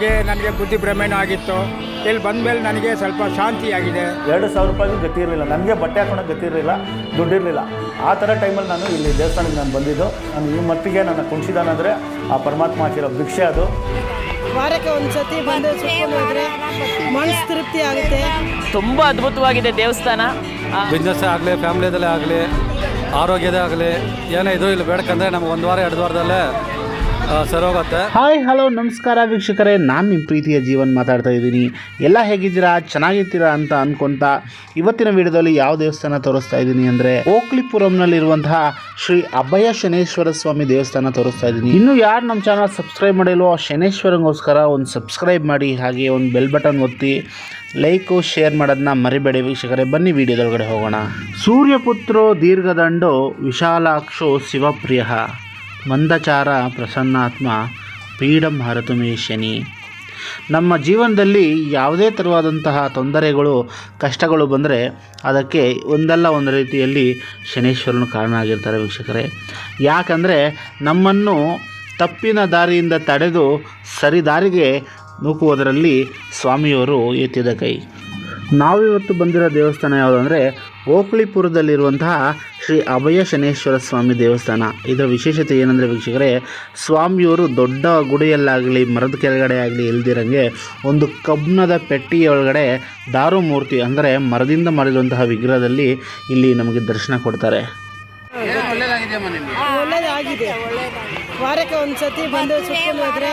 ನನಗೆ ಬುದ್ಧಿ ಭ್ರಮೆನೂ ಆಗಿತ್ತು. ಇಲ್ಲಿ ಬಂದ ಮೇಲೆ ನನಗೆ ಸ್ವಲ್ಪ ಶಾಂತಿಯಾಗಿದೆ ಎರಡು ಸಾವಿರ ರೂಪಾಯಿಗೂ ಗತಿ ಇರಲಿಲ್ಲ. ನನಗೆ ಬಟ್ಟೆ ಹಾಕೊಳಕ್ಕೆ ಗತಿ ಇರಲಿಲ್ಲ ದುಡ್ಡಿರಲಿಲ್ಲ ಆ ಥರ ಟೈಮಲ್ಲಿ ನಾನು ಇಲ್ಲಿ ದೇವಸ್ಥಾನಕ್ಕೆ ನಾನು ಬಂದಿದ್ದು. ನಾನು ಈ ಮಟ್ಟಿಗೆ ನನ್ನ ಕುಣಿಸಿದಾನಂದರೆ ಆ ಪರಮಾತ್ಮ ಹಾಕಿರೋ ಭಿಕ್ಷೆ ಅದು. ವಾರಕ್ಕೆ ಒಂದು ಸತಿ ಬಂದು ಮನಸ್ಸು ತೃಪ್ತಿ ಆಗುತ್ತೆ. ತುಂಬ ಅದ್ಭುತವಾಗಿದೆ ದೇವಸ್ಥಾನ. ಬಿಸ್ನೆಸ್ ಆಗಲಿ ಫ್ಯಾಮ್ಲಿದಲ್ಲೇ ಆಗಲಿ ಆರೋಗ್ಯದೇ ಆಗಲಿ ಏನೇ ಇದು ಇಲ್ಲಿ ಬೇಡಕಂದ್ರೆ ನಮ್ಗೆ ಒಂದು ವಾರ ಎರಡು ವಾರದಲ್ಲೇ ಹಾಯ್ ಹಲೋ ನಮಸ್ಕಾರ ವೀಕ್ಷಕರೇ. ನಾನು ನಿಮ್ಮ ಪ್ರೀತಿಯ ಜೀವನ್ ಮಾತಾಡ್ತಾ ಇದ್ದೀನಿ. ಎಲ್ಲ ಹೇಗಿದ್ದೀರಾ? ಚೆನ್ನಾಗಿರ್ತೀರಾ ಅಂತ ಅನ್ಕೊಂತ ಇವತ್ತಿನ ವಿಡಿಯೋದಲ್ಲಿ ಯಾವ ದೇವಸ್ಥಾನ ತೋರಿಸ್ತಾ ಇದ್ದೀನಿ ಅಂದರೆ ಓಕ್ಲಿಪುರಂನಲ್ಲಿರುವಂತಹ ಶ್ರೀ ಅಭಯ ಶನೇಶ್ವರ ಸ್ವಾಮಿ ದೇವಸ್ಥಾನ ತೋರಿಸ್ತಾ ಇದ್ದೀನಿ. ಇನ್ನು ಯಾರು ನಮ್ಮ ಚಾನಲ್ ಸಬ್ಸ್ಕ್ರೈಬ್ ಮಾಡಿಲ್ವೋ, ಶನೇಶ್ವರಂಗೋಸ್ಕರ ಒಂದು ಸಬ್ಸ್ಕ್ರೈಬ್ ಮಾಡಿ, ಹಾಗೆ ಒಂದು ಬೆಲ್ ಬಟನ್ ಒತ್ತಿ ಲೈಕು ಶೇರ್ ಮಾಡೋದನ್ನ ಮರಿಬೇಡಿ ವೀಕ್ಷಕರೇ. ಬನ್ನಿ ವಿಡಿಯೋದೊಳಗಡೆ ಹೋಗೋಣ. ಸೂರ್ಯಪುತ್ರೋ ದೀರ್ಘದಂಡೋ ವಿಶಾಲಾಕ್ಷೋ ಶಿವಪ್ರಿಯ. ಮಂದಚಾರ ಪ್ರಸನ್ನಾತ್ಮ ಪೀಡಂ ಹರತುಮೇ ಶನಿ. ನಮ್ಮ ಜೀವನದಲ್ಲಿ ಯಾವುದೇ ಥರವಾದಂತಹ ತೊಂದರೆಗಳು, ಕಷ್ಟಗಳು ಬಂದರೆ ಅದಕ್ಕೆ ಒಂದಲ್ಲ ಒಂದು ರೀತಿಯಲ್ಲಿ ಶನೇಶ್ವರನು ಕಾರಣ ಆಗಿರ್ತಾರೆ ವೀಕ್ಷಕರೇ. ಯಾಕಂದರೆ ನಮ್ಮನ್ನು ತಪ್ಪಿನ ದಾರಿಯಿಂದ ತಡೆದು ಸರಿ ದಾರಿಗೆ ನೂಕುವುದರಲ್ಲಿ ಸ್ವಾಮಿಯವರು ಎತ್ತಿದ ಕೈ. ನಾವಿವತ್ತು ಬಂದಿರೋ ದೇವಸ್ಥಾನ ಯಾವುದಂದರೆ ಓಕ್ಳಿಪುರದಲ್ಲಿರುವಂತಹ ಶ್ರೀ ಅಭಯ ಶನೇಶ್ವರ ಸ್ವಾಮಿ ದೇವಸ್ಥಾನ. ಇದರ ವಿಶೇಷತೆ ಏನಂದರೆ ವೀಕ್ಷಕರೇ ಸ್ವಾಮಿಯವರು ದೊಡ್ಡ ಗುಡಿಯಲ್ಲಾಗಲಿ ಮರದ ಕೆಳಗಡೆ ಆಗಲಿ ಇಲ್ದಿರಂಗೆ ಒಂದು ಕಬ್ಬಿಣದ ಪೆಟ್ಟಿಯೊಳಗಡೆ ದಾರು ಮೂರ್ತಿ ಅಂದರೆ ಮರದಿಂದ ಮಾಡಿರುವಂತಹ ವಿಗ್ರಹದಲ್ಲಿ ಇಲ್ಲಿ ನಮಗೆ ದರ್ಶನ ಕೊಡ್ತಾರೆ. ಒಳ್ಳೇದಾಗಿದೆ. ವಾರಕ್ಕೆ ಒಂದು ಸತಿ ಬಂದು ಸುತ್ತಲೂ ಹೋದ್ರೆ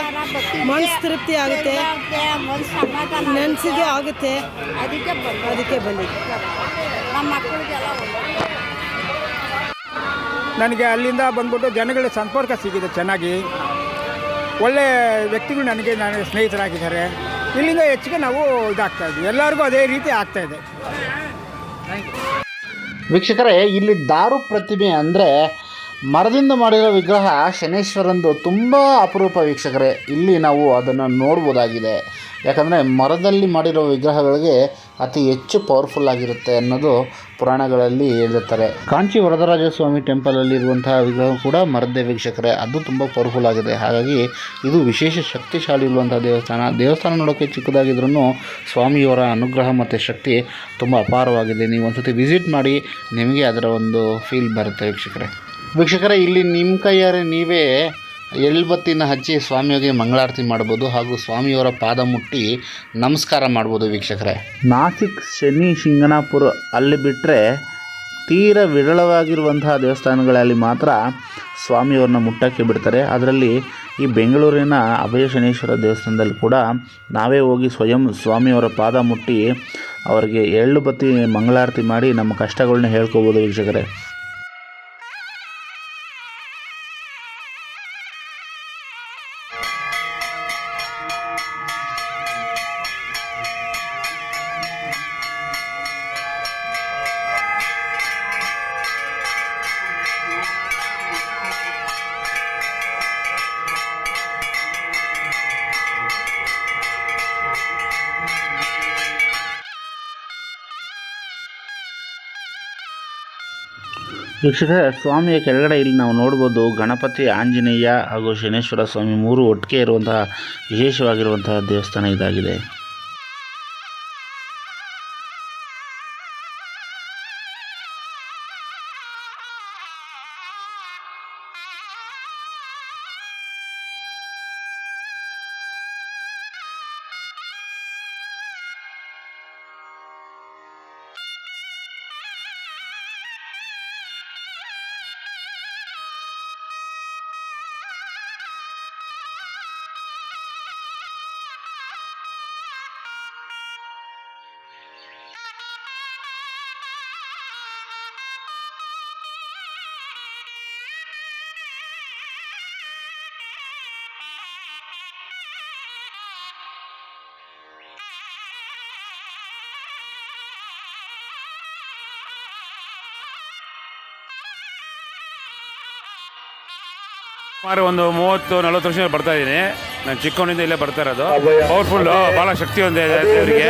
ಮನಸ್ಸು ತೃಪ್ತಿ ಆಗುತ್ತೆ. ನೆನೆಸಿದೆ ಆಗುತ್ತೆ. ಅದಕ್ಕೆ ಬಂದು ಅದಕ್ಕೆ ಬಂದಿದ್ದೆ. ನಮ್ಮ ಮಕ್ಕಳಿಗೆಲ್ಲ ನನಗೆ ಅಲ್ಲಿಂದ ಬಂದ್ಬಿಟ್ಟು ಜನಗಳ ಸಂಪರ್ಕ ಸಿಗಿದೆ ಚೆನ್ನಾಗಿ. ಒಳ್ಳೆ ವ್ಯಕ್ತಿಗಳು ನನಗೆ ನನಗೆ ಸ್ನೇಹಿತರಾಗಿದ್ದಾರೆ. ಇಲ್ಲಿಂದ ಹೆಚ್ಚಿಗೆ ನಾವು ಇದಾಗ್ತಾ ಇದ್ವಿ. ಎಲ್ಲರಿಗೂ ಅದೇ ರೀತಿ ಆಗ್ತಾ ಇದೆ. ವೀಕ್ಷಕರೇ, ಇಲ್ಲಿ ದಾರು ಪ್ರತಿಮೆ ಅಂದರೆ ಮರದಿಂದ ಮಾಡಿರೋ ವಿಗ್ರಹ ಶನೇಶ್ವರಂದು ತುಂಬ ಅಪರೂಪ ವೀಕ್ಷಕರೇ. ಇಲ್ಲಿ ನಾವು ಅದನ್ನು ನೋಡ್ಬೋದಾಗಿದೆ. ಯಾಕಂದರೆ ಮರದಲ್ಲಿ ಮಾಡಿರೋ ವಿಗ್ರಹಗಳಿಗೆ ಅತಿ ಹೆಚ್ಚು ಪವರ್ಫುಲ್ ಆಗಿರುತ್ತೆ ಅನ್ನೋದು ಪುರಾಣಗಳಲ್ಲಿ ಹೇಳಿರ್ತಾರೆ ಕಾಂಚಿ ವರದರಾಜ ಸ್ವಾಮಿ ಟೆಂಪಲಲ್ಲಿ ಇರುವಂತಹ ವಿಗ್ರಹ ಕೂಡ ಮರದ ವೀಕ್ಷಕರೇ. ಅದು ತುಂಬ ಪವರ್ಫುಲ್ ಆಗಿದೆ. ಹಾಗಾಗಿ ಇದು ವಿಶೇಷ ಶಕ್ತಿಶಾಲಿ ಇರುವಂಥ ದೇವಸ್ಥಾನ. ದೇವಸ್ಥಾನ ನೋಡೋಕ್ಕೆ ಚಿಕ್ಕದಾಗಿದ್ರೂ ಸ್ವಾಮಿಯವರ ಅನುಗ್ರಹ ಮತ್ತು ಶಕ್ತಿ ತುಂಬ ಅಪಾರವಾಗಿದೆ. ನೀವು ಒಂದ್ಸತಿ ವಿಸಿಟ್ ಮಾಡಿ ನಿಮಗೆ ಅದರ ಒಂದು ಫೀಲ್ ಬರುತ್ತೆ ವೀಕ್ಷಕರೇ. ವೀಕ್ಷಕರೇ, ಇಲ್ಲಿ ನಿಮ್ಮ ಕೈಯಾರೆ ನೀವೇ ಎಳ್ಬತ್ತಿನ ಹಚ್ಚಿ ಸ್ವಾಮಿಯವರಿಗೆ ಮಂಗಳಾರತಿ ಮಾಡ್ಬೋದು ಹಾಗೂ ಸ್ವಾಮಿಯವರ ಪಾದ ಮುಟ್ಟಿ ನಮಸ್ಕಾರ ಮಾಡ್ಬೋದು ವೀಕ್ಷಕರೇ. ನಾಸಿಕ್ ಶನಿ ಶಿಂಗನಾಪುರ ಅಲ್ಲಿ ಬಿಟ್ಟರೆ ತೀರ ವಿರಳವಾಗಿರುವಂತಹ ದೇವಸ್ಥಾನಗಳಲ್ಲಿ ಮಾತ್ರ ಸ್ವಾಮಿಯವ್ರನ್ನ ಮುಟ್ಟಕ್ಕೆ ಬಿಡ್ತಾರೆ. ಅದರಲ್ಲಿ ಈ ಬೆಂಗಳೂರಿನ ಅಭಯ ಶನೇಶ್ವರ ದೇವಸ್ಥಾನದಲ್ಲಿ ಕೂಡ ನಾವೇ ಹೋಗಿ ಸ್ವಯಂ ಸ್ವಾಮಿಯವರ ಪಾದ ಮುಟ್ಟಿ ಅವರಿಗೆ ಎಳ್ಳು ಬತ್ತಿ ಮಂಗಳಾರತಿ ಮಾಡಿ ನಮ್ಮ ಕಷ್ಟಗಳನ್ನ ಹೇಳ್ಕೋಬೋದು ವೀಕ್ಷಕರೇ. you ವೀಕ್ಷಕರೇ ಸ್ವಾಮಿಯ ಕೆಳಗಡೆ ಇಲ್ಲಿ ನಾವು ನೋಡ್ಬೋದು ಗಣಪತಿ ಆಂಜನೇಯ ಹಾಗೂ ಶನೇಶ್ವರ ಸ್ವಾಮಿ ಮೂರು ಒಟ್ಟಿಗೆ ಇರುವಂತಹ ವಿಶೇಷವಾಗಿರುವಂತಹ ದೇವಸ್ಥಾನ ಇದಾಗಿದೆ. ಸುಮಾರು ಒಂದು ಮೂವತ್ತು ನಲವತ್ತು ವರ್ಷ ಬರ್ತಾ ಇದ್ದೀನಿ. ನಾನು ಚಿಕ್ಕವನಿಂದ ಇಲ್ಲೇ ಬರ್ತಾ ಇರೋದು. ಪವರ್ಫುಲ್ ಭಾಳ ಶಕ್ತಿ ಹೊಂದಿದೆ ದೇವರಿಗೆ.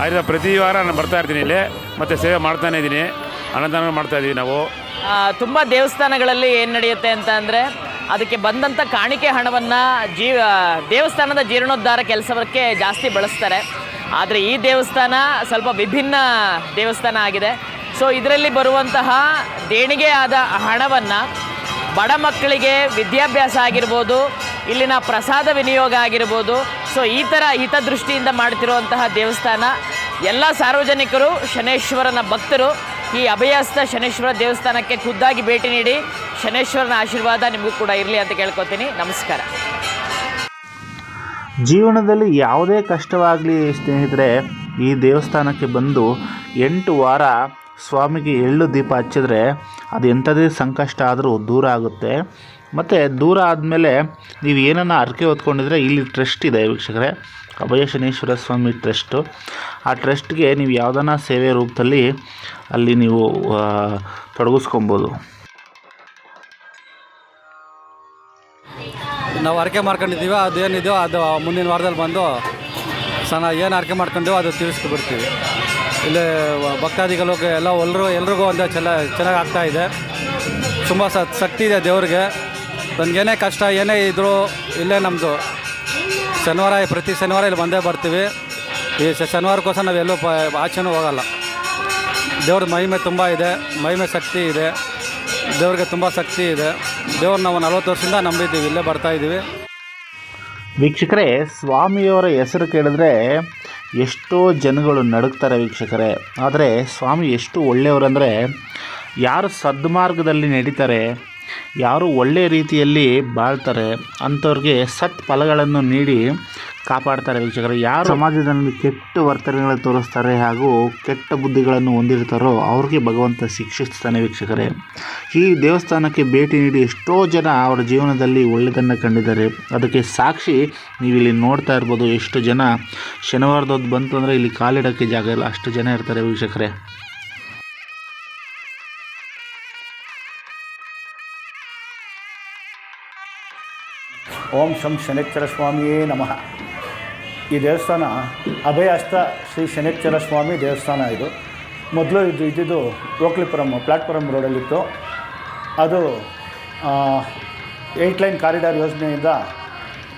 ಆದ್ರಿಂದ ಪ್ರತಿ ವಾರ ನಾನು ಬರ್ತಾ ಇರ್ತೀನಿ ಇಲ್ಲಿ. ಮತ್ತೆ ಸೇವೆ ಮಾಡ್ತಾನೆ ಇದ್ದೀನಿ. ಅನ್ನದಾನ ಮಾಡ್ತಾ ಇದ್ದೀವಿ ನಾವು. ತುಂಬ ದೇವಸ್ಥಾನಗಳಲ್ಲಿ ಏನು ನಡೆಯುತ್ತೆ ಅಂತ ಅಂದರೆ ಅದಕ್ಕೆ ಬಂದಂಥ ಕಾಣಿಕೆ ಹಣವನ್ನು ಜೀವ ದೇವಸ್ಥಾನದ ಜೀರ್ಣೋದ್ಧಾರ ಕೆಲಸಕ್ಕೆ ಜಾಸ್ತಿ ಬಳಸ್ತಾರೆ. ಆದರೆ ಈ ದೇವಸ್ಥಾನ ಸ್ವಲ್ಪ ವಿಭಿನ್ನ ದೇವಸ್ಥಾನ ಆಗಿದೆ. ಸೊ ಇದರಲ್ಲಿ ಬರುವಂತಹ ದೇಣಿಗೆ ಆದ ಹಣವನ್ನು ಬಡ ಮಕ್ಕಳಿಗೆ ವಿದ್ಯಾಭ್ಯಾಸ ಆಗಿರ್ಬೋದು, ಇಲ್ಲಿನ ಪ್ರಸಾದ ವಿನಿಯೋಗ ಆಗಿರ್ಬೋದು, ಸೊ ಈ ಥರ ಹಿತದೃಷ್ಟಿಯಿಂದ ಮಾಡ್ತಿರುವಂತಹ ದೇವಸ್ಥಾನ. ಎಲ್ಲ ಸಾರ್ವಜನಿಕರು, ಶನೇಶ್ವರನ ಭಕ್ತರು ಈ ಅಭಯಸ್ಥ ಶನೇಶ್ವರ ದೇವಸ್ಥಾನಕ್ಕೆ ಖುದ್ದಾಗಿ ಭೇಟಿ ನೀಡಿ, ಶನೇಶ್ವರನ ಆಶೀರ್ವಾದ ನಿಮಗೂ ಕೂಡ ಇರಲಿ ಅಂತ ಕೇಳ್ಕೊತೀನಿ. ನಮಸ್ಕಾರ. ಜೀವನದಲ್ಲಿ ಯಾವುದೇ ಕಷ್ಟವಾಗಲಿ ಸ್ನೇಹಿತರೆ, ಈ ದೇವಸ್ಥಾನಕ್ಕೆ ಬಂದು ಎಂಟು ವಾರ ಸ್ವಾಮಿಗೆ ಎಳ್ಳು ದೀಪ ಹಚ್ಚಿದ್ರೆ ಅದು ಎಂಥದೇ ಸಂಕಷ್ಟ ಆದರೂ ದೂರ ಆಗುತ್ತೆ. ಮತ್ತು ದೂರ ಆದಮೇಲೆ ನೀವು ಏನನ್ನ ಹರಕೆ ಹೊತ್ಕೊಂಡಿದ್ರೆ ಇಲ್ಲಿ ಟ್ರಸ್ಟ್ ಇದೆ ವೀಕ್ಷಕರೇ. ಅಭಯ ಶನೇಶ್ವರ ಸ್ವಾಮಿ ಟ್ರಸ್ಟು ಆ ಟ್ರಸ್ಟ್ಗೆ ನೀವು ಯಾವುದನ್ನ ಸೇವೆ ರೂಪದಲ್ಲಿ ಅಲ್ಲಿ ನೀವು ತೊಡಗಿಸ್ಕೊಬೋದು. ನಾವು ಅರಕೆ ಮಾಡ್ಕೊಂಡಿದ್ದೀವಿ ಅದೇನಿದೆಯೋ ಅದು ಮುಂದಿನ ವಾರದಲ್ಲಿ ಬಂದು ಸಣ್ಣ ಏನು ಅರಕೆ ಮಾಡ್ಕೊಂಡಿವೋ ಅದು ತೀರಿಸ್ಕೊಬಿಡ್ತೀವಿ ಇಲ್ಲಿ ಭಕ್ತಾದಿಗಳು ಎಲ್ಲ ಎಲ್ಲರೂ ಎಲ್ರಿಗೂ ಒಂದೇ ಚೆನ್ನ ಚೆನ್ನಾಗಿ ಆಗ್ತಾ ಇದೆ. ತುಂಬ ಶಕ್ತಿ ಇದೆ ದೇವ್ರಿಗೆ. ನನಗೇನೇ ಕಷ್ಟ, ಏನೇ ಇದ್ದರೂ ಇಲ್ಲೇ ನಮ್ಮದು ಶನಿವಾರ, ಪ್ರತಿ ಶನಿವಾರ ಇಲ್ಲಿ ಬಂದೇ ಬರ್ತೀವಿ. ಈ ಶನಿವಾರಕ್ಕೋಸ್ಕರ ನಾವು ಎಲ್ಲೂ ಆಚೆನೂ ಹೋಗಲ್ಲ. ದೇವ್ರ ಮಹಿಮೆ ತುಂಬ ಇದೆ, ಮಹಿಮೆ ಶಕ್ತಿ ಇದೆ. ದೇವ್ರಿಗೆ ತುಂಬ ಶಕ್ತಿ ಇದೆ. ದೇವ್ರು ನಾವು ನಲ್ವತ್ತು ವರ್ಷದಿಂದ ನಂಬಿದ್ದೀವಿ, ಇಲ್ಲೇ ಬರ್ತಾಯಿದ್ದೀವಿ ವೀಕ್ಷಕರೇ, ಸ್ವಾಮಿಯವರ ಹೆಸರು ಕೇಳಿದ್ರೆ ಎಷ್ಟೋ ಜನಗಳು ನಡುಗ್ತಾರೆ ವೀಕ್ಷಕರೇ. ಆದರೆ ಸ್ವಾಮಿ ಎಷ್ಟು ಒಳ್ಳೆಯವರಂದರೆ ಯಾರು ಸದ್ಮಾರ್ಗದಲ್ಲಿ ನಡೀತಾರೆ ಯಾರು ಒಳ್ಳೆಯ ರೀತಿಯಲ್ಲಿ ಬಾಳ್ತಾರೆ ಅಂಥವ್ರಿಗೆ ಸತ್ ಫಲಗಳನ್ನು ನೀಡಿ ಕಾಪಾಡ್ತಾರೆ ವೀಕ್ಷಕರು. ಯಾರು ಸಮಾಜದಲ್ಲಿ ಕೆಟ್ಟ ವರ್ತನೆಗಳು ತೋರಿಸ್ತಾರೆ ಹಾಗೂ ಕೆಟ್ಟ ಬುದ್ಧಿಗಳನ್ನು ಹೊಂದಿರ್ತಾರೋ ಅವ್ರಿಗೆ ಭಗವಂತ ಶಿಕ್ಷಿಸ್ತಾನೆ ವೀಕ್ಷಕರೇ. ಈ ದೇವಸ್ಥಾನಕ್ಕೆ ಭೇಟಿ ನೀಡಿ ಎಷ್ಟೋ ಜನ ಅವರ ಜೀವನದಲ್ಲಿ ಒಳ್ಳೆಯದನ್ನು ಕಂಡಿದ್ದಾರೆ. ಅದಕ್ಕೆ ಸಾಕ್ಷಿ ನೀವು ಇಲ್ಲಿ ನೋಡ್ತಾ ಇರ್ಬೋದು ಎಷ್ಟು ಜನ ಶನಿವಾರದೊತ್ತು ಬಂತು ಅಂದರೆ ಇಲ್ಲಿ ಕಾಲಿಡೋಕ್ಕೆ ಜಾಗ ಇಲ್ಲ. ಅಷ್ಟು ಜನ ಇರ್ತಾರೆ ವೀಕ್ಷಕರೇ. ಓಂ ಶಂ ಶನೇಶ್ವರ ಸ್ವಾಮಿಯೇ ನಮಃ. ಈ ದೇವಸ್ಥಾನ ಅಭಯಹಸ್ತ ಶ್ರೀ ಶನೇಶ್ವರ ಸ್ವಾಮಿ ದೇವಸ್ಥಾನ ಇದು. ಮೊದಲು ಇದು ಇದ್ದಿದ್ದು ಓಕ್ಲಿಪುರಂ ಪ್ಲಾಟ್ಫಾರಮ್ ರೋಡಲ್ಲಿತ್ತು. ಅದು ಏಯ್ಟ್ ಲೈನ್ ಕಾರಿಡಾರ್ ಯೋಜನೆಯಿಂದ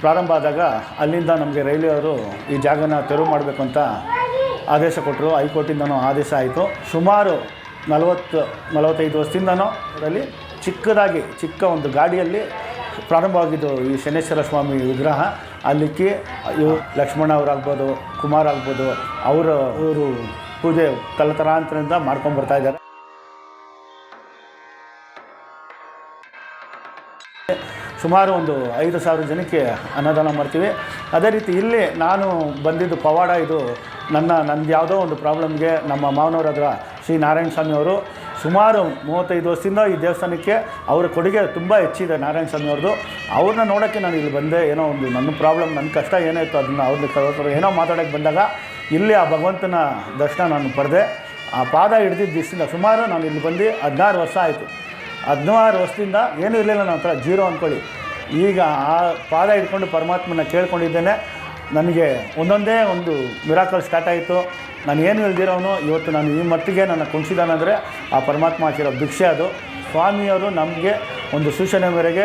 ಪ್ರಾರಂಭ ಆದಾಗ ಅಲ್ಲಿಂದ ನಮಗೆ ರೈಲ್ವೆಯವರು ಈ ಜಾಗನ ತೆರವು ಮಾಡಬೇಕು ಅಂತ ಆದೇಶ ಕೊಟ್ಟರು ಹೈಕೋರ್ಟಿಂದನೂ ಆದೇಶ ಆಯಿತು. ಸುಮಾರು ನಲವತ್ತು, ನಲವತ್ತೈದು ವರ್ಷದಿಂದನೂ ಅದರಲ್ಲಿ ಚಿಕ್ಕದಾಗಿ, ಚಿಕ್ಕ ಒಂದು ಗಾಡಿಯಲ್ಲಿ ಪ್ರಾರಂಭವಾಗಿದ್ದು ಈ ಶನೇಶ್ವರ ಸ್ವಾಮಿ ವಿಗ್ರಹ. ಅಲ್ಲಿಕ್ಕೆ ಇವು ಲಕ್ಷ್ಮಣ ಅವರಾಗ್ಬೋದು ಕುಮಾರ್ ಆಗ್ಬೋದು, ಅವರು ಅವರು ಪೂಜೆ ತಲತಲಾಂತರದಿಂದ ಮಾಡ್ಕೊಂಡು ಬರ್ತಾ ಇದ್ದಾರೆ. ಸುಮಾರು ಒಂದು ಐದು ಸಾವಿರ ಜನಕ್ಕೆ ಅನ್ನದಾನ ಮಾಡ್ತೀವಿ. ಅದೇ ರೀತಿ ಇಲ್ಲಿ ನಾನು ಬಂದಿದ್ದು ಪವಾಡ, ಇದು ನನ್ನ ನಂದು ಯಾವುದೋ ಒಂದು ಪ್ರಾಬ್ಲಮ್ಗೆ ನಮ್ಮ ಮಾವನವ್ರ ಹತ್ರ ಶ್ರೀ ನಾರಾಯಣ ಸ್ವಾಮಿ ಅವರು ಸುಮಾರು ಮೂವತ್ತೈದು ವರ್ಷದಿಂದ ಈ ದೇವಸ್ಥಾನಕ್ಕೆ ಅವರ ಕೊಡುಗೆ ತುಂಬ ಹೆಚ್ಚಿದೆ ನಾರಾಯಣ ಸ್ವಾಮಿ ಅವ್ರದ್ದು. ಅವ್ರನ್ನ ನೋಡೋಕ್ಕೆ ನಾನು ಇಲ್ಲಿ ಬಂದೆ, ಏನೋ ಒಂದು ನನ್ನ ಪ್ರಾಬ್ಲಮ್ ನನ್ನ ಕಷ್ಟ ಏನಾಯಿತು ಅದನ್ನು ಅವ್ರನ್ನ ಕಳ್ಕೊಂಡು ಏನೋ ಮಾತಾಡೋಕ್ಕೆ ಬಂದಾಗ ಇಲ್ಲಿ ಆ ಭಗವಂತನ ದರ್ಶನ ನಾನು ಪಡೆದೆ. ಆ ಪಾದ ಹಿಡ್ದಿದ್ದ ದಿವಸದಿಂದ ಸುಮಾರು ನಾನು ಇಲ್ಲಿ ಬಂದು ಹದಿನಾರು ವರ್ಷ ಆಯಿತು. ಹದಿನಾರು ವರ್ಷದಿಂದ ಏನೂ ಇರಲಿಲ್ಲ ನನ್ನ ಹತ್ರ, ಜೀರೋ ಅಂದ್ಕೊಳ್ಳಿ. ಈಗ ಆ ಪಾದ ಹಿಡ್ಕೊಂಡು ಪರಮಾತ್ಮನ ಕೇಳ್ಕೊಂಡಿದ್ದೇನೆ. ನನಗೆ ಒಂದೊಂದೇ ಒಂದು ಮಿರಾಕಲ್ ಸ್ಟಾರ್ಟ್ ಆಯಿತು. ನಾನು ಏನು ಇಲ್ದಿರೋನು ಇವತ್ತು ನಾನು ಈ ಮಟ್ಟಿಗೆ ನನ್ನ ಕುಣಿಸಿದಾನಂದರೆ ಆ ಪರಮಾತ್ಮ ಹಾಕಿರೋ ಭಿಕ್ಷೆ ಅದು. ಸ್ವಾಮಿಯವರು ನಮಗೆ ಒಂದು ಸೂಚನೆ ಮೇರೆಗೆ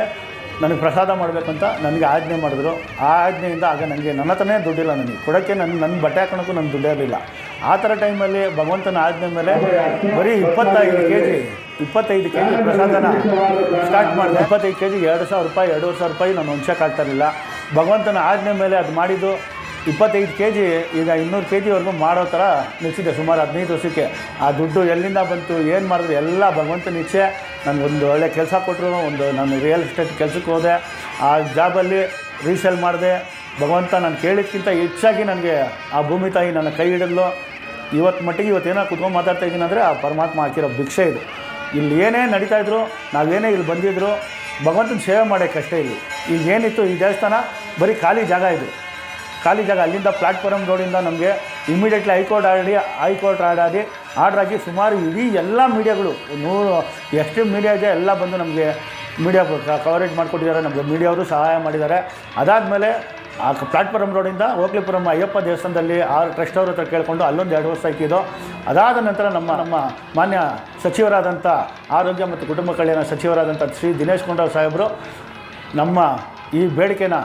ನನಗೆ ಪ್ರಸಾದ ಮಾಡಬೇಕಂತ ನನಗೆ ಆಜ್ಞೆ ಮಾಡಿದ್ರು. ಆ ಆಜ್ಞೆಯಿಂದ ಆಗ ನನಗೆ ನನ್ನ ಹತ್ರನೇ ದುಡ್ಡಿಲ್ಲ ನನಗೆ. ಕೊಡೋಕ್ಕೆ ನನ್ನ ನನ್ನ ಬಟ್ಟೆ ಹಾಕೋಣಕ್ಕೂ ನನ್ನ ದುಡ್ಡೇ ಇರಲಿಲ್ಲ. ಆ ಥರ ಟೈಮಲ್ಲಿ ಭಗವಂತನ ಆಜ್ಞೆ ಮೇಲೆ ಬರೀ ಇಪ್ಪತ್ತೈದು ಕೆ ಜಿ ಇಪ್ಪತ್ತೈದು ಕೆ ಜಿ ಪ್ರಸಾದನ ಸ್ಟಾರ್ಟ್ ಮಾಡಿದೆ. ಇಪ್ಪತ್ತೈದು ಕೆ ಜಿ ಎರಡು ಸಾವಿರ ರೂಪಾಯಿ, ಎರಡೂವರೆ ಸಾವಿರ ರೂಪಾಯಿ ನಾನು ಹೊಂಚಕ್ಕಾಗ್ತಾ ಇರಲಿಲ್ಲ. ಭಗವಂತನ ಆಜ್ಞೆ ಮೇಲೆ ಅದು ಮಾಡಿದ್ದು ಇಪ್ಪತ್ತೈದು ಕೆ ಜಿ ಈಗ ಇನ್ನೂರು ಕೆ ಜಿವರೆಗೂ ಮಾಡೋ ಥರ ನಿಲ್ಸಿದೆ ಸುಮಾರು ಹದಿನೈದು ವರ್ಷಕ್ಕೆ. ಆ ದುಡ್ಡು ಎಲ್ಲಿಂದ ಬಂತು, ಏನು ಮಾಡಿದ್ರು, ಎಲ್ಲ ಭಗವಂತನ ಇಚ್ಛೆ. ನನಗೊಂದು ಒಳ್ಳೆ ಕೆಲಸ ಕೊಟ್ಟರು ಒಂದು ನಾನು ರಿಯಲ್ ಎಸ್ಟೇಟ್ ಕೆಲಸಕ್ಕೆ ಹೋದೆ. ಆ ಜಾಬಲ್ಲಿ ರೀಸೇಲ್ ಮಾಡಿದೆ. ಭಗವಂತ ನಾನು ಕೇಳಿದ್ಕಿಂತ ಹೆಚ್ಚಾಗಿ ನನಗೆ ಆ ಭೂಮಿ ತಾಯಿ ನನ್ನ ಕೈ ಹಿಡಿದ್ಲು. ಇವತ್ತು ಮಟ್ಟಿಗೆ ಇವತ್ತೇನೋ ಕುತ್ಕೊಂಡು ಮಾತಾಡ್ತಾ ಇದ್ದೀನಿ ಅಂದರೆ ಆ ಪರಮಾತ್ಮ ಹಾಕಿರೋ ಭಿಕ್ಷೆ ಇದು. ಇಲ್ಲಿ ಏನೇ ನಡೀತಾ ಇದ್ರು, ನಾವೇನೇ ಇಲ್ಲಿ ಬಂದಿದ್ರು, ಭಗವಂತನ ಸೇವೆ ಮಾಡೋಕ್ಕಷ್ಟೇ ಇಲ್ಲಿ. ಈಗ ಏನಿತ್ತು, ಈ ದೇವಸ್ಥಾನ ಬರೀ ಖಾಲಿ ಜಾಗ ಇದು. ಖಾಲಿ ಜಾಗ ಅಲ್ಲಿಂದ ಪ್ಲಾಟ್ಫಾರಮ್ ರೋಡಿಂದ ನಮಗೆ ಇಮಿಡಿಯೇಟ್ಲಿ ಹೈಕೋರ್ಟ್ ಆಡಿ ಹೈಕೋರ್ಟ್ ಆಡಿ ಆರ್ಡ್ರ್ ಸುಮಾರು ಇಡೀ ಎಲ್ಲ ಮೀಡಿಯಾಗಳು ನೂರು ಎಷ್ಟು ಮೀಡಿಯಾ ಇದೆ, ಎಲ್ಲ ಬಂದು ನಮಗೆ ಮೀಡಿಯಾ ಕವರೇಜ್ ಮಾಡಿಕೊಟ್ಟಿದ್ದಾರೆ, ನಮಗೆ ಮೀಡಿಯಾವರು ಸಹಾಯ ಮಾಡಿದ್ದಾರೆ. ಅದಾದಮೇಲೆ ಆ ಪ್ಲಾಟ್ಫಾರಮ್ ರೋಡಿಂದ ಓಕ್ಲಿಪುರಂ ಅಯ್ಯಪ್ಪ ದೇವಸ್ಥಾನದಲ್ಲಿ ಆ ಟ್ರಸ್ಟ್ ಅವ್ರ ಹತ್ರ ಕೇಳಿಕೊಂಡು ಅಲ್ಲೊಂದು ಎರಡು ವರ್ಷ ಇಕ್ಕಿದ್ದು ಅದಾದ ನಂತರ ನಮ್ಮ ನಮ್ಮ ಮಾನ್ಯ ಸಚಿವರಾದಂಥ ಆರೋಗ್ಯ ಮತ್ತು ಕುಟುಂಬ ಕಲ್ಯಾಣ ಸಚಿವರಾದಂಥ ಶ್ರೀ ದಿನೇಶ್ ಗುಂಡೂರಾವ್ ಸಾಹೇಬರು ನಮ್ಮ ಈ ಬೇಡಿಕೆನ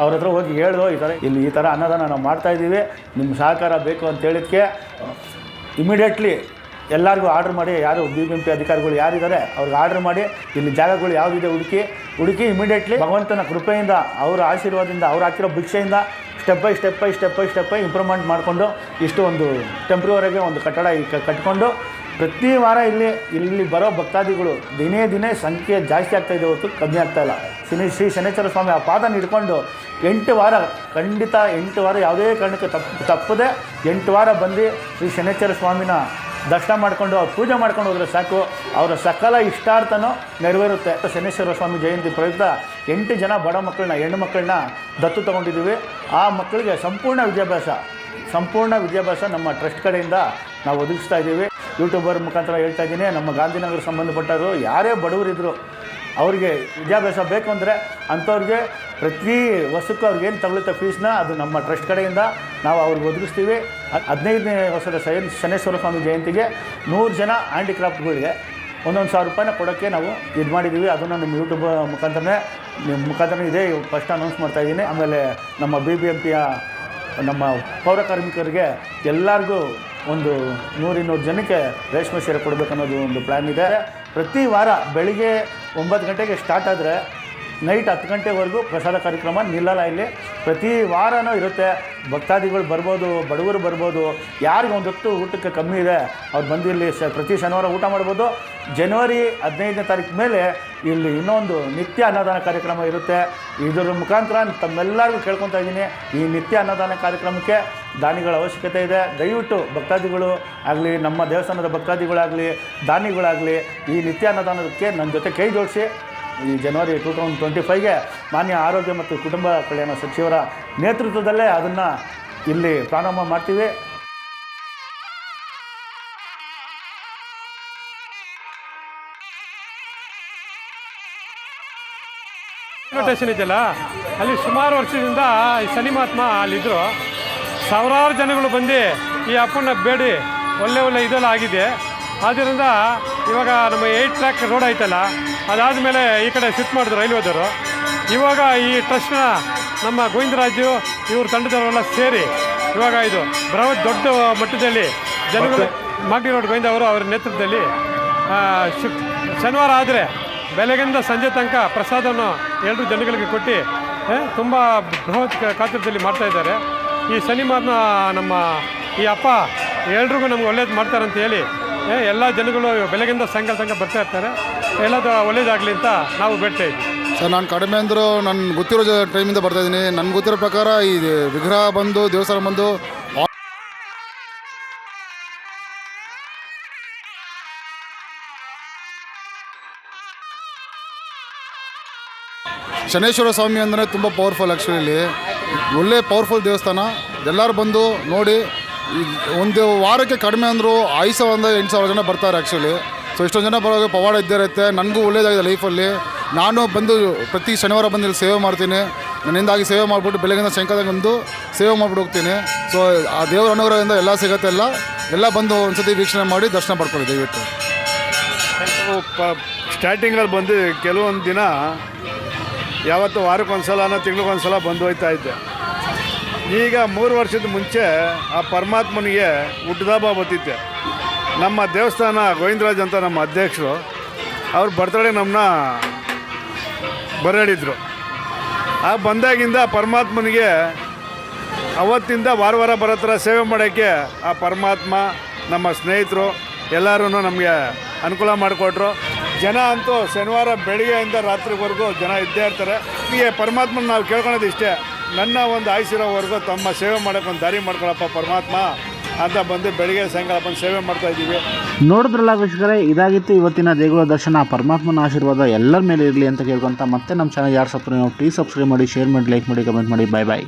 ಅವ್ರ ಹತ್ರ ಹೋಗಿ ಹೇಳ್ದೋ ಈ ಥರ ಇಲ್ಲಿ ಈ ಥರ ಅನ್ನದಾನ ನಾವು ಮಾಡ್ತಾಯಿದ್ದೀವಿ ನಿಮ್ಮ ಸಹಕಾರ ಬೇಕು ಅಂತ ಹೇಳಿದಕ್ಕೆ ಇಮಿಡಿಯೇಟ್ಲಿ ಎಲ್ಲರಿಗೂ ಆರ್ಡ್ರ್ ಮಾಡಿ, ಯಾರು ಬಿ ಬಿ ಎಂ ಪಿ ಅಧಿಕಾರಿಗಳು ಯಾರಿದ್ದಾರೆ ಅವ್ರಿಗೆ ಆರ್ಡ್ರ್ ಮಾಡಿ, ಇಲ್ಲಿ ಜಾಗಗಳು ಯಾವುದಿದೆ ಹುಡುಕಿ ಹುಡುಕಿ ಇಮಿಡಿಯೇಟ್ಲಿ ಭಗವಂತನ ಕೃಪೆಯಿಂದ, ಅವರ ಆಶೀರ್ವಾದದಿಂದ, ಅವ್ರು ಹಾಕಿರೋ ಭಿಕ್ಷೆಯಿಂದ step by step by step by step by improvement ಮಾಡಿಕೊಂಡು ಇಷ್ಟು ಒಂದು ಟೆಂಪ್ರವರಿಗೆ ಒಂದು ಕಟ್ಟಡ ಕಟ್ಕೊಂಡು ಪ್ರತಿ ವಾರ ಇಲ್ಲಿ ಇಲ್ಲಿ ಬರೋ ಭಕ್ತಾದಿಗಳು ದಿನೇ ದಿನೇ ಸಂಖ್ಯೆ ಜಾಸ್ತಿ ಆಗ್ತಾಯಿದೆ ಹೊತ್ತು ಕಮ್ಮಿ ಆಗ್ತಾಯಿಲ್ಲ ಶನಿ ಶ್ರೀ ಶನೇಶ್ವರ ಸ್ವಾಮಿ ಆ ಪಾದನ ಹಿಡ್ಕೊಂಡು ಎಂಟು ವಾರ, ಖಂಡಿತ ಎಂಟು ವಾರ ಯಾವುದೇ ಕಾರಣಕ್ಕೆ ತಪ್ಪು ತಪ್ಪದೆ ಎಂಟು ವಾರ ಬಂದು ಶ್ರೀ ಶನೇಶ್ವರ ಸ್ವಾಮಿನ ದರ್ಶನ ಮಾಡಿಕೊಂಡು, ಅವ್ರು ಪೂಜೆ ಮಾಡ್ಕೊಂಡು ಹೋದರೆ ಸಾಕು. ಅವರ ಸಕಲ ಇಷ್ಟಾರ್ಥನೂ ನೆರವೇರುತ್ತೆ. ಶನೇಶ್ವರ ಸ್ವಾಮಿ ಜಯಂತಿ ಪ್ರಯುಕ್ತ ಎಂಟು ಜನ ಬಡ ಮಕ್ಕಳನ್ನ, ಹೆಣ್ಣು ಮಕ್ಕಳನ್ನ ದತ್ತು ತೊಗೊಂಡಿದ್ದೀವಿ. ಆ ಮಕ್ಕಳಿಗೆ ಸಂಪೂರ್ಣ ವಿದ್ಯಾಭ್ಯಾಸ ಸಂಪೂರ್ಣ ವಿದ್ಯಾಭ್ಯಾಸ ನಮ್ಮ ಟ್ರಸ್ಟ್ ಕಡೆಯಿಂದ ನಾವು ಒದಗಿಸ್ತಾ ಇದ್ದೀವಿ. ಯೂಟ್ಯೂಬರ್ ಮುಖಾಂತರ ಹೇಳ್ತಾ ಇದ್ದೀನಿ, ನಮ್ಮ ಗಾಂಧಿನಗರ ಸಂಬಂಧಪಟ್ಟವರು ಯಾರೇ ಬಡವರಿದ್ದರು ಅವರಿಗೆ ವಿದ್ಯಾಭ್ಯಾಸ ಬೇಕು ಅಂದರೆ ಅಂಥವ್ರಿಗೆ ಪ್ರತಿ ವರ್ಷಕ್ಕೂ ಅವ್ರಿಗೆ ಏನು ತಗೊಳುತ್ತೆ ಫೀಸ್ನ ಅದು ನಮ್ಮ ಟ್ರಸ್ಟ್ ಕಡೆಯಿಂದ ನಾವು ಅವ್ರಿಗೆ ಒದಗಿಸ್ತೀವಿ. ಹದಿನೈದನೇ ವರ್ಷದ ಸೈನ್ ಶನೇಶ್ವರ ಸ್ವಾಮಿ ಜಯಂತಿಗೆ ನೂರು ಜನ ಹ್ಯಾಂಡಿಕ್ರಾಫ್ಟ್ಗಳಿಗೆ ಒಂದೊಂದು ಸಾವಿರ ರೂಪಾಯಿನ ಕೊಡೋಕ್ಕೆ ನಾವು ಇದು ಮಾಡಿದ್ದೀವಿ. ಅದನ್ನು ನಿಮ್ಮ ಯೂಟ್ಯೂಬ್ ಮುಖಾಂತರನೇ, ನಿಮ್ಮ ಮುಖಾಂತರ ಇದೆ. ಫಸ್ಟ್ ಅನೌನ್ಸ್ ಮಾಡ್ತಾಯಿದ್ದೀನಿ ಆಮೇಲೆ ನಮ್ಮ ಬಿ ಬಿ ಎಂ ಪಿಯ ನಮ್ಮ ಪೌರ ಕಾರ್ಮಿಕರಿಗೆ ಎಲ್ಲರಿಗೂ ಒಂದು ನೂರಿನ್ನೂರು ಜನಕ್ಕೆ ರೇಷ್ಮೆ ಸೀರೆ ಕೊಡಬೇಕು ಅನ್ನೋದು ಒಂದು ಪ್ಲ್ಯಾನ್ ಇದೆ. ಪ್ರತಿ ವಾರ ಬೆಳಿಗ್ಗೆ ಒಂಬತ್ತು ಗಂಟೆಗೆ ಸ್ಟಾರ್ಟ್ ಆದರೆ ನೈಟ್ ಹತ್ತು ಗಂಟೆವರೆಗೂ ಪ್ರಸಾದ ಕಾರ್ಯಕ್ರಮ ನಿಲ್ಲಲ್ಲ ಇಲ್ಲಿ. ಪ್ರತಿ ವಾರನೂ ಇರುತ್ತೆ. ಭಕ್ತಾದಿಗಳು ಬರ್ಬೋದು, ಬಡವರು ಬರ್ಬೋದು. ಯಾರಿಗೆ ಒಂದು ಹೊತ್ತು ಊಟಕ್ಕೆ ಕಮ್ಮಿ ಇದೆ. ಅವ್ರು ಬಂದು ಇಲ್ಲಿ ಸ ಪ್ರತಿ ಶನಿವಾರ ಊಟ ಮಾಡ್ಬೋದು. ಜನವರಿ ಹದಿನೈದನೇ ತಾರೀಕು ಮೇಲೆ ಇಲ್ಲಿ ಇನ್ನೊಂದು ನಿತ್ಯ ಅನ್ನದಾನ ಕಾರ್ಯಕ್ರಮ ಇರುತ್ತೆ. ಇದರ ಮುಖಾಂತರ ತಮ್ಮೆಲ್ಲರಿಗೂ ಕೇಳ್ಕೊತಾ ಇದ್ದೀನಿ. ಈ ನಿತ್ಯ ಅನ್ನದಾನ ಕಾರ್ಯಕ್ರಮಕ್ಕೆ ದಾನಿಗಳ ಅವಶ್ಯಕತೆ ಇದೆ. ದಯವಿಟ್ಟು ಭಕ್ತಾದಿಗಳು ಆಗಲಿ, ನಮ್ಮ ದೇವಸ್ಥಾನದ ಭಕ್ತಾದಿಗಳಾಗಲಿ, ದಾನಿಗಳಾಗಲಿ ಈ ನಿತ್ಯ ಅನ್ನದಾನಕ್ಕೆ ನನ್ನ ಜೊತೆ ಕೈ ಜೋಡಿಸಿ. ಈ ಜನವರಿ ಟೂ ತೌಸಂಡ್ ಟ್ವೆಂಟಿ ಫೈವ್ಗೆ ಮಾನ್ಯ ಆರೋಗ್ಯ ಮತ್ತು ಕುಟುಂಬ ಕಲ್ಯಾಣ ಸಚಿವರ ನೇತೃತ್ವದಲ್ಲೇ ಅದನ್ನು ಇಲ್ಲಿ ಪ್ರಾರಂಭ ಮಾಡ್ತೀವಿ. ಇನ್ವಿಟೇಷನ್ ಇದೆಯಲ್ಲ? ಅಲ್ಲಿ ಸುಮಾರು ವರ್ಷದಿಂದ ಈ ಶನಿ ಮಹಾತ್ಮ ಅಲ್ಲಿದ್ದರು ಸಾವಿರಾರು ಜನಗಳು ಬಂದು ಈ ಅಪ್ಪನ ಬೇಡಿ, ಒಳ್ಳೆ ಒಳ್ಳೆ ಇದೆಲ್ಲ ಆಗಿದೆ. ಆದ್ದರಿಂದ ಇವಾಗ ನಮ್ಮ ಏಯ್ಟ್ ಟ್ರ್ಯಾಕ್ ರೋಡ್ ಐತಲ್ಲ ಅದಾದಮೇಲೆ ಈ ಕಡೆ ಶಿಫ್ಟ್ ಮಾಡಿದ್ರು ರೈಲ್ವೆದವರು ಇವಾಗ ಈ ಟ್ರಸ್ಟ್ನ ನಮ್ಮ ಗೋವಿಂದರಾಜು ಇವ್ರ ತಂಡದವರೆಲ್ಲ ಸೇರಿ ಇವಾಗ ಇದು ಬೃಹತ್ ದೊಡ್ಡ ಮಟ್ಟದಲ್ಲಿ ಜನಗಳು ಮಾಗಡಿ ರೋಡ್ ಗೋವಿಂದ ಅವರು ಅವರ ನೇತೃತ್ವದಲ್ಲಿ ಶುಕ್ ಶನಿವಾರ ಆದರೆ ಬೆಳಗಿಂದ ಸಂಜೆ ತನಕ ಪ್ರಸಾದವನ್ನು ಎಲ್ಲರೂ ಜನಗಳಿಗೆ ಕೊಟ್ಟು ತುಂಬ ಬೃಹತ್ ಕಾತ್ರದಲ್ಲಿ ಗಾತ್ರದಲ್ಲಿ ಮಾಡ್ತಾ ಇದ್ದಾರೆ. ಈ ಶನಿವಾರನ ನಮ್ಮ ಈ ಅಪ್ಪ ಎಲ್ರಿಗೂ ನಮ್ಗೆ ಒಳ್ಳೇದು ಮಾಡ್ತಾರೆ ಅಂತ ಹೇಳಿ ಎಲ್ಲ ಜನಗಳು ಬೆಳಗಿಂದ ಸಾಯಂಕಾಲ ತನಕ ಬರ್ತಾ ಇರ್ತಾರೆ. ಎಲ್ಲದು ಒಳ್ಳೇದಾಗಲಿ ಅಂತ ನಾವು ಬೇಡ್ತಾ ಸರ್, ನಾನು ಕಡಿಮೆ ಅಂದರೂ ನಾನು ಗೊತ್ತಿರೋ ಟೈಮಿಂದ ಬರ್ತಾ ಇದ್ದೀನಿ. ನನ್ನ ಗೊತ್ತಿರೋ ಪ್ರಕಾರ ಈ ವಿಗ್ರಹ ಬಂದು, ದೇವಸ್ಥಾನ ಬಂದು, ಶನೇಶ್ವರ ಸ್ವಾಮಿ ಅಂದರೆ ತುಂಬ ಪವರ್ಫುಲ್ ಆ್ಯಕ್ಚುಲಿ ಒಳ್ಳೆ ಪವರ್ಫುಲ್ ದೇವಸ್ಥಾನ. ಎಲ್ಲರೂ ಬಂದು ನೋಡಿ ಒಂದು ವಾರಕ್ಕೆ ಕಡಿಮೆ ಅಂದರೂ ಐದು ಸಾವಿರದ ಎಂಟು ಸಾವಿರ ಜನ ಬರ್ತಾರೆ ಆ್ಯಕ್ಚುಲಿ ಸೊ ಇಷ್ಟೊಂದು ಜನ ಬರೋದು ಪವಾಡ ಇದ್ದೇ ಇರುತ್ತೆ. ನನಗೂ ಒಳ್ಳೇದಾಗಿದೆ ಲೈಫಲ್ಲಿ ನಾನು ಬಂದು ಪ್ರತಿ ಶನಿವಾರ ಬಂದು ಇಲ್ಲಿ ಸೇವೆ ಮಾಡ್ತೀನಿ. ನನ್ನಿಂದಾಗಿ ಸೇವೆ ಮಾಡಿಬಿಟ್ಟು ಬೆಳಗಿನ ಸಾಯಂಕಾಲ ಬಂದು ಸೇವೆ ಮಾಡ್ಬಿಟ್ಟು ಹೋಗ್ತೀನಿ. ಸೊ ಆ ದೇವರ ಅನುಗ್ರಹದಿಂದ ಎಲ್ಲ ಸಿಗುತ್ತೆ ಎಲ್ಲ. ಎಲ್ಲ ಬಂದು ಒಂದ್ಸತಿ ವೀಕ್ಷಣೆ ಮಾಡಿ ದರ್ಶನ ಪಡ್ಕೊಳ್ಳಿ ದಯವಿಟ್ಟು. ಪ ಸ್ಟಾರ್ಟಿಂಗಲ್ಲಿ ಬಂದು ಕೆಲವೊಂದು ದಿನ ಯಾವತ್ತು ವಾರಕ್ಕೊಂದ್ಸಲ ತಿಂಗಳಿಗೊಂದ್ಸಲ ತಿಂಗಳಿಗೊಂದು ಸಲ ಬಂದು ಹೋಯ್ತಾ ಇದ್ದೆ. ಈಗ ಮೂರು ವರ್ಷದ ಮುಂಚೆ ಆ ಪರಮಾತ್ಮನಿಗೆ ಹುಟ್ಟದಬ್ಬ ಬತ್ತಿದ್ದೆ ನಮ್ಮ ದೇವಸ್ಥಾನ ಗೋವಿಂದರಾಜ್ ಅಂತ ನಮ್ಮ ಅಧ್ಯಕ್ಷರು, ಅವ್ರ ಬರ್ತಡೇ ನಮ್ಮನ್ನ ಬರಡಿದ್ರು ಆ ಬಂದಾಗಿಂದ ಪರಮಾತ್ಮನಿಗೆ ಅವತ್ತಿಂದ ವಾರ ವಾರ ಬರೋ ಸೇವೆ ಮಾಡೋಕ್ಕೆ ಆ ಪರಮಾತ್ಮ, ನಮ್ಮ ಸ್ನೇಹಿತರು ಎಲ್ಲರೂ ನಮಗೆ ಅನುಕೂಲ ಮಾಡಿಕೊಟ್ರು. ಜನ ಅಂತೂ ಶನಿವಾರ ಬೆಳಿಗ್ಗೆಯಿಂದ ರಾತ್ರಿವರೆಗೂ ಜನ ಇದ್ದೇ ಇರ್ತಾರೆ. ಹೀಗೆ ಪರಮಾತ್ಮನ ನಾವು ಕೇಳ್ಕೊಳೋದು ಇಷ್ಟೇ ನನ್ನ ಒಂದು ಆಯುಸಿರೋವರೆಗೂ ತಮ್ಮ ಸೇವೆ ಮಾಡೋಕ್ಕೊಂದು ದಾರಿ ಮಾಡ್ಕೊಳಪ್ಪ ಪರಮಾತ್ಮ. ಅಂತ ಬಂದು ಬೆಳಿಗ್ಗೆ ಸಾಯಂಕಾಲ ಬಂದು ಸೇವೆ ಮಾಡ್ತಾ ಇದ್ದೀವಿ. ನೋಡಿದ್ರಲ್ಲ ವೀಕ್ಷಕರೇ, ಇದಾಗಿತ್ತು ಇವತ್ತಿನ ದೇಗುಲ ದರ್ಶನ. ಪರಮಾತ್ಮನ ಆಶೀರ್ವಾದ ಎಲ್ಲರ ಮೇಲೆ ಇರಲಿ ಅಂತ ಕೇಳ್ಕೊಂತ ಮತ್ತೆ ನಮ್ಮ ಚಾನಲ್ ಯಾರು ಸಬ್ಸ್ಕ್ರೈಬ್ ಪ್ಲೀಸ್ ಸಬ್ಸ್ಕ್ರೈಬ್ ಮಾಡಿ ಶೇರ್ ಮಾಡಿ ಲೈಕ್ ಮಾಡಿ ಕಮೆಂಟ್ ಮಾಡಿ. Bye bye